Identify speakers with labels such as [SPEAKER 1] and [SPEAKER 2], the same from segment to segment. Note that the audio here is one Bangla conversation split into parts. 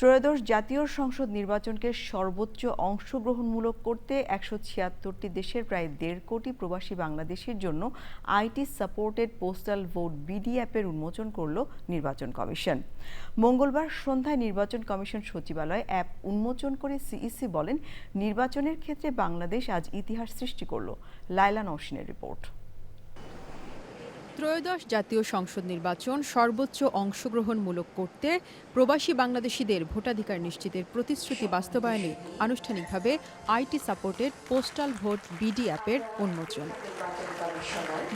[SPEAKER 1] ত্রয়োদশ জাতীয় সংসদ নির্বাচনকে সর্বোচ্চ অংশগ্রহণমূলক করতে একশো ছিয়াত্তরটি দেশের প্রায় দেড় কোটি প্রবাসী বাংলাদেশের জন্য IT supported postal vote BD অ্যাপের উন্মোচন করল নির্বাচন কমিশন। মঙ্গলবার সন্ধ্যায় নির্বাচন কমিশন সচিবালয় অ্যাপ উন্মোচন করে সিইসি বলেন, নির্বাচনের ক্ষেত্রে বাংলাদেশ আজ ইতিহাস সৃষ্টি করল। লাইলা নওশিনের রিপোর্ট।
[SPEAKER 2] ত্রয়োদশ জাতীয় সংসদ নির্বাচন সর্বোচ্চ অংশগ্রহণমূলক করতে প্রবাসী বাংলাদেশিদের ভোটাধিকার নিশ্চিতের প্রতিশ্রুতি বাস্তবায়নে আনুষ্ঠানিকভাবে IT supported postal vote BD অ্যাপের উন্মোচন।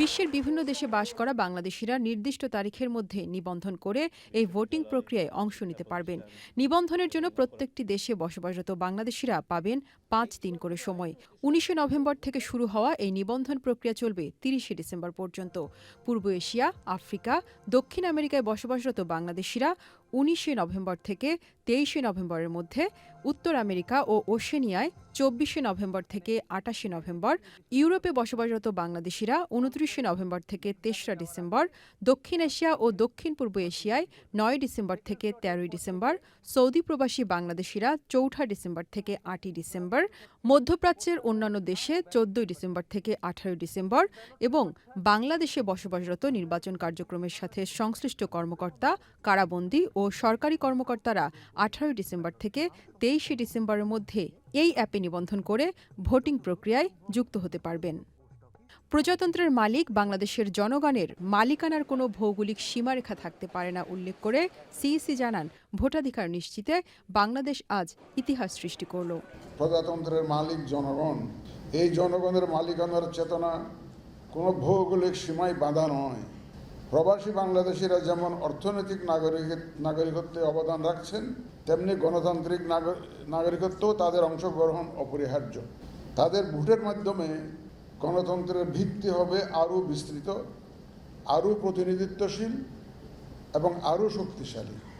[SPEAKER 2] বিশ্বের বিভিন্ন দেশে বাস করা বাংলাদেশিরা নির্দিষ্ট তারিখের মধ্যে নিবন্ধন করে এই ভোটিং প্রক্রিয়ায় অংশ নিতে পারবেন। নিবন্ধনের জন্য প্রত্যেকটি দেশে বসবাসরত বাংলাদেশিরা পাবেন পাঁচ দিন করে সময়। উনিশে নভেম্বর থেকে শুরু হওয়া এই নিবন্ধন প্রক্রিয়া চলবে তিরিশে ডিসেম্বর পর্যন্ত। পূর্ব এশিয়া আফ্রিকা দক্ষিণ আমেরিকায় বসবাসরত বাংলাদেশিরা উনিশে নভেম্বর থেকে তেইশে নভেম্বরের মধ্যে উত্তর আমেরিকা ও ওশেনিয়ায় চব্বিশে নভেম্বর থেকে আটাশে নভেম্বর, ইউরোপে বসবাসরত বাংলাদেশিরা উনত্রিশে নভেম্বর থেকে তেসরা ডিসেম্বর, দক্ষিণ এশিয়া ও দক্ষিণ পূর্ব এশিয়ায় নয় ডিসেম্বর থেকে তেরোই ডিসেম্বর, সৌদি প্রবাসী বাংলাদেশিরা চৌঠা ডিসেম্বর থেকে আটই ডিসেম্বর, মধ্যপ্রাচ্যের অন্যান্য দেশে চোদ্দই ডিসেম্বর থেকে আঠারোই ডিসেম্বর এবং বাংলাদেশে বসবাসরত নির্বাচন কার্যক্রমের সাথে সংশ্লিষ্ট কর্মকর্তা, কারাবন্দী ও সরকারি কর্মকর্তারা আঠারোই ডিসেম্বর থেকে তেইশে ডিসেম্বরের মধ্যে এই অ্যাপে নিবন্ধন করে ভোটিং প্রক্রিয়ায় যুক্ত হতে পারবেন। প্রজাতন্ত্রের মালিক বাংলাদেশের জনগণের মালিকানার কোনো ভৌগোলিক সীমারেখা থাকতে পারে না উল্লেখ করে সিইসি জানান, ভোটাধিকার নিশ্চিতে বাংলাদেশ আজ ইতিহাস সৃষ্টি করল।
[SPEAKER 3] প্রজাতন্ত্রের মালিক জনগণ, এই জনগণের মালিকানার চেতনা কোনো ভৌগোলিক সীমায় বাধা নয়। প্রবাসী বাংলাদেশিরা যেমন অর্থনৈতিক নাগরিক নাগরিকত্বে অবদান রাখছেন, তেমনি গণতান্ত্রিক নাগ- নাগরিকত্বও তাদের অংশগ্রহণ অপরিহার্য। তাদের ভোটের মাধ্যমে গণতন্ত্রের ভিত্তি হবে আরও বিস্তৃত, আরও প্রতিনিধিত্বশীল এবং আরও শক্তিশালী।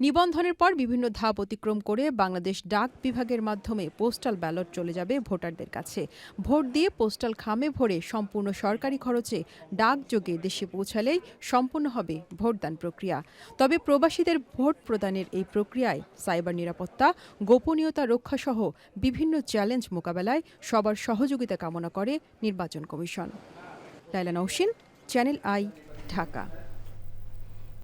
[SPEAKER 2] নিবন্ধনের পর বিভিন্ন ধাপ অতিক্রম করে বাংলাদেশ ডাক বিভাগের মাধ্যমে পোস্টাল ব্যালট চলে যাবে ভোটারদের কাছে। ভোট দিয়ে পোস্টাল খামে ভরে সম্পূর্ণ সরকারি খরচে ডাকযোগে দেশে পৌঁছালেই সম্পূর্ণ হবে ভোটদান প্রক্রিয়া। তবে প্রবাসীদের ভোট প্রদানের এই প্রক্রিয়ায় সাইবার নিরাপত্তা, গোপনীয়তা রক্ষাসহ বিভিন্ন চ্যালেঞ্জ মোকাবেলায় সবার সহযোগিতা কামনা করে নির্বাচন commission. Laila Nowshin channel I, Dhaka.